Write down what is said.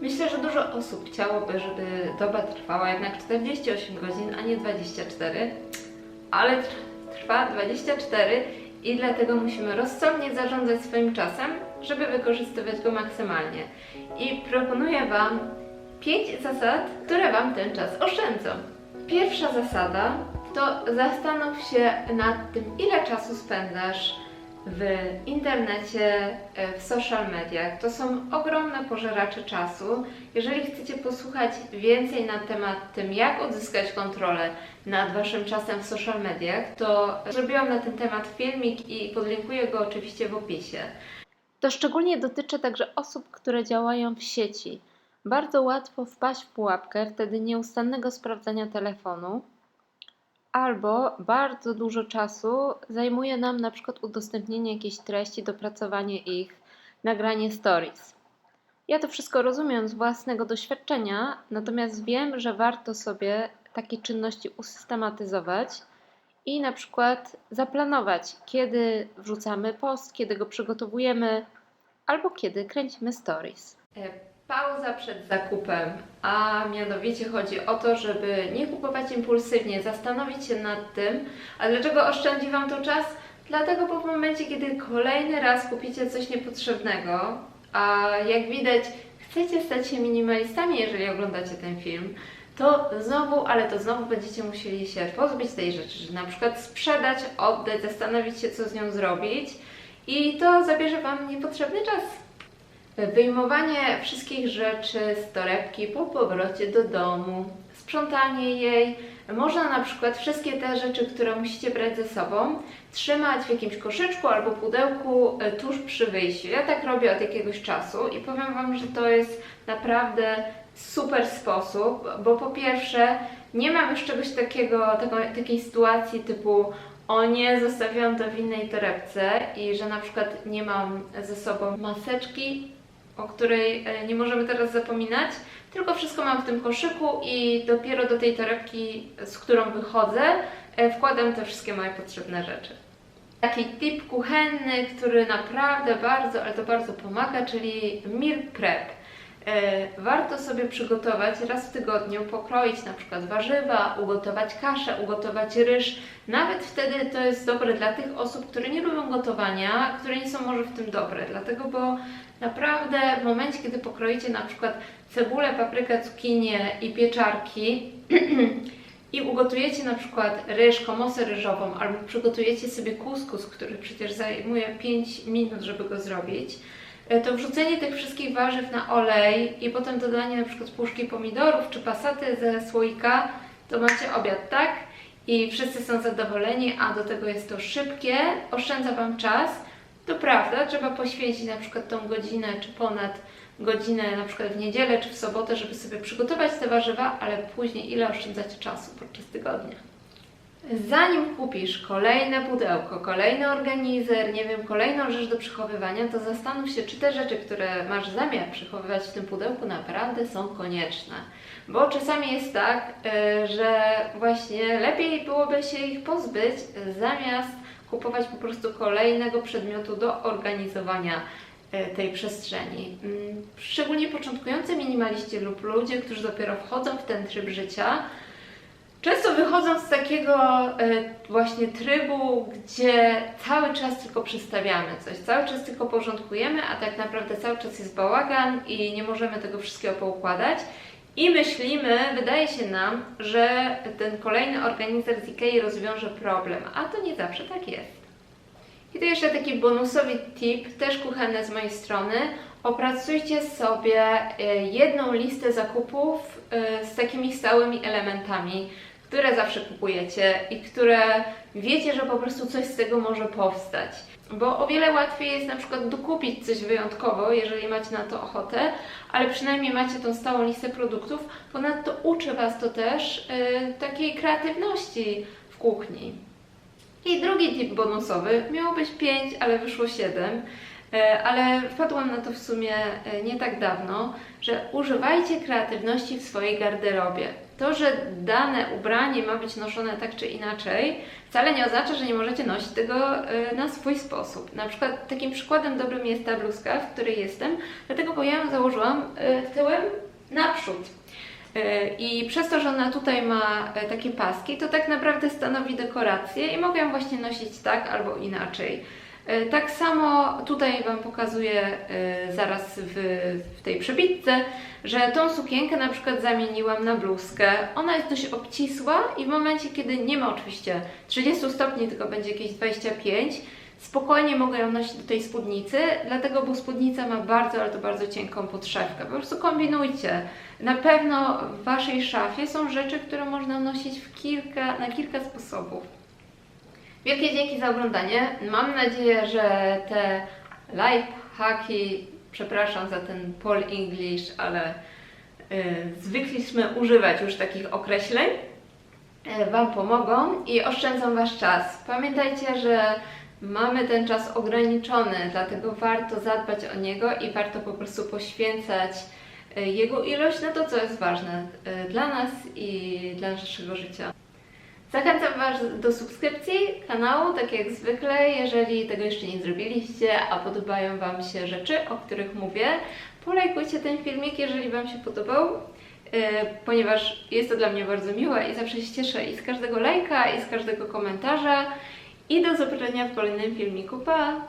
Myślę, że dużo osób chciałoby, żeby doba trwała jednak 48 godzin, a nie 24, ale tr- trwa 24 i dlatego musimy rozsądnie zarządzać swoim czasem, żeby wykorzystywać go maksymalnie. I proponuję Wam 5 zasad, które Wam ten czas oszczędzą. Pierwsza zasada to zastanów się nad tym, ile czasu spędzasz w internecie, e, w social mediach. To są ogromne pożeracze czasu. Jeżeli chcecie posłuchać więcej na temat tym, jak odzyskać kontrolę nad Waszym czasem w social mediach, to zrobiłam na ten temat filmik i podlinkuję go oczywiście w opisie. To szczególnie dotyczy także osób, które działają w sieci. Bardzo łatwo wpaść w pułapkę wtedy nieustannego sprawdzania telefonu, albo bardzo dużo czasu zajmuje nam na przykład udostępnienie jakiejś treści, dopracowanie ich, nagranie stories. Ja to wszystko rozumiem z własnego doświadczenia, natomiast wiem, że warto sobie takie czynności usystematyzować i na przykład zaplanować, kiedy wrzucamy post, kiedy go przygotowujemy, albo kiedy kręcimy stories. Pauza przed zakupem, a mianowicie chodzi o to, żeby nie kupować impulsywnie, zastanowić się nad tym, a dlaczego oszczędzi Wam to czas? Dlatego, bo w momencie, kiedy kolejny raz kupicie coś niepotrzebnego, a jak widać, chcecie stać się minimalistami, jeżeli oglądacie ten film, to znowu, ale to znowu będziecie musieli się pozbyć tej rzeczy, że na przykład sprzedać, oddać, zastanowić się, co z nią zrobić i to zabierze Wam niepotrzebny czas. Wyjmowanie wszystkich rzeczy z torebki po powrocie do domu, sprzątanie jej. Można na przykład wszystkie te rzeczy, które musicie brać ze sobą, trzymać w jakimś koszyczku albo pudełku e, tuż przy wyjściu. Ja tak robię od jakiegoś czasu i powiem Wam, że to jest naprawdę super sposób, bo po pierwsze nie mam już czegoś takiego, takiej sytuacji typu o nie, zostawiłam to w innej torebce i że na przykład nie mam ze sobą maseczki, o której e, nie możemy teraz zapominać, tylko wszystko mam w tym koszyku i dopiero do tej torebki, z którą wychodzę, e, wkładam te wszystkie moje potrzebne rzeczy. Taki tip kuchenny, który naprawdę bardzo, ale to bardzo pomaga, czyli meal prep. E, Warto sobie przygotować raz w tygodniu, pokroić na przykład warzywa, ugotować kaszę, ugotować ryż. Nawet wtedy to jest dobre dla tych osób, które nie lubią gotowania, które nie są może w tym dobre. Dlatego, bo naprawdę w momencie, kiedy pokroicie na przykład cebulę, paprykę, cukinię i pieczarki i ugotujecie na przykład ryż, komosę ryżową albo przygotujecie sobie kuskus, który przecież zajmuje 5 minut, żeby go zrobić, to wrzucenie tych wszystkich warzyw na olej i potem dodanie na przykład puszki pomidorów czy pasaty ze słoika, to macie obiad, tak? I wszyscy są zadowoleni, a do tego jest to szybkie, oszczędza Wam czas. To prawda, trzeba poświęcić na przykład tą godzinę czy ponad godzinę na przykład w niedzielę czy w sobotę, żeby sobie przygotować te warzywa, ale później ile oszczędzacie czasu podczas tygodnia. Zanim kupisz kolejne pudełko, kolejny organizer, nie wiem, kolejną rzecz do przechowywania, to zastanów się, czy te rzeczy, które masz zamiar przechowywać w tym pudełku, naprawdę są konieczne. Bo czasami jest tak, e, że właśnie lepiej byłoby się ich pozbyć, e, zamiast kupować po prostu kolejnego przedmiotu do organizowania e, tej przestrzeni. Mm, Szczególnie początkujący minimaliści lub ludzie, którzy dopiero wchodzą w ten tryb życia, Często wychodzą z takiego e, właśnie trybu, gdzie cały czas tylko przestawiamy coś, cały czas tylko porządkujemy, a tak naprawdę cały czas jest bałagan i nie możemy tego wszystkiego poukładać. I myślimy, wydaje się nam, że ten kolejny organizer z Ikei rozwiąże problem, a to nie zawsze tak jest. I tu jeszcze taki bonusowy tip, też kuchenny z mojej strony. Opracujcie sobie e, jedną listę zakupów e, z takimi stałymi elementami, które zawsze kupujecie i które wiecie, że po prostu coś z tego może powstać. Bo o wiele łatwiej jest na przykład dokupić coś wyjątkowo, jeżeli macie na to ochotę, ale przynajmniej macie tą stałą listę produktów. Ponadto uczy Was to też e, takiej kreatywności w kuchni. I drugi tip bonusowy, miało być 5, ale wyszło 7. E, Ale wpadłam na to w sumie e, nie tak dawno, że używajcie kreatywności w swojej garderobie. To, że dane ubranie ma być noszone tak czy inaczej, wcale nie oznacza, że nie możecie nosić tego e, na swój sposób. Na przykład takim przykładem dobrym jest ta bluzka, w której jestem, dlatego bo ja ją założyłam tyłem naprzód. I przez to, że ona tutaj ma takie paski, to tak naprawdę stanowi dekorację i mogę ją właśnie nosić tak albo inaczej. E, Tak samo tutaj Wam pokazuję e, zaraz w, w tej przebitce, że tą sukienkę na przykład zamieniłam na bluzkę. Ona jest dość obcisła i w momencie, kiedy nie ma oczywiście 30 stopni, tylko będzie jakieś 25, spokojnie mogę ją nosić do tej spódnicy, dlatego, bo spódnica ma bardzo, ale to bardzo cienką podszewkę. Po prostu kombinujcie. Na pewno w Waszej szafie są rzeczy, które można nosić w kilka, na kilka sposobów. Wielkie dzięki za oglądanie. Mam nadzieję, że te live haki, przepraszam za ten Paul English, ale y, zwykliśmy używać już takich określeń, y, Wam pomogą i oszczędzą Wasz czas. Pamiętajcie, że mamy ten czas ograniczony, dlatego warto zadbać o niego i warto po prostu poświęcać y, jego ilość na to, co jest ważne y, dla nas i dla naszego życia. Zachęcam Was do subskrypcji kanału, tak jak zwykle. Jeżeli tego jeszcze nie zrobiliście, a podobają Wam się rzeczy, o których mówię, polajkujcie ten filmik, jeżeli Wam się podobał, yy, ponieważ jest to dla mnie bardzo miłe i zawsze się cieszę i z każdego lajka, i z każdego komentarza. I do zobaczenia w kolejnym filmiku. Pa!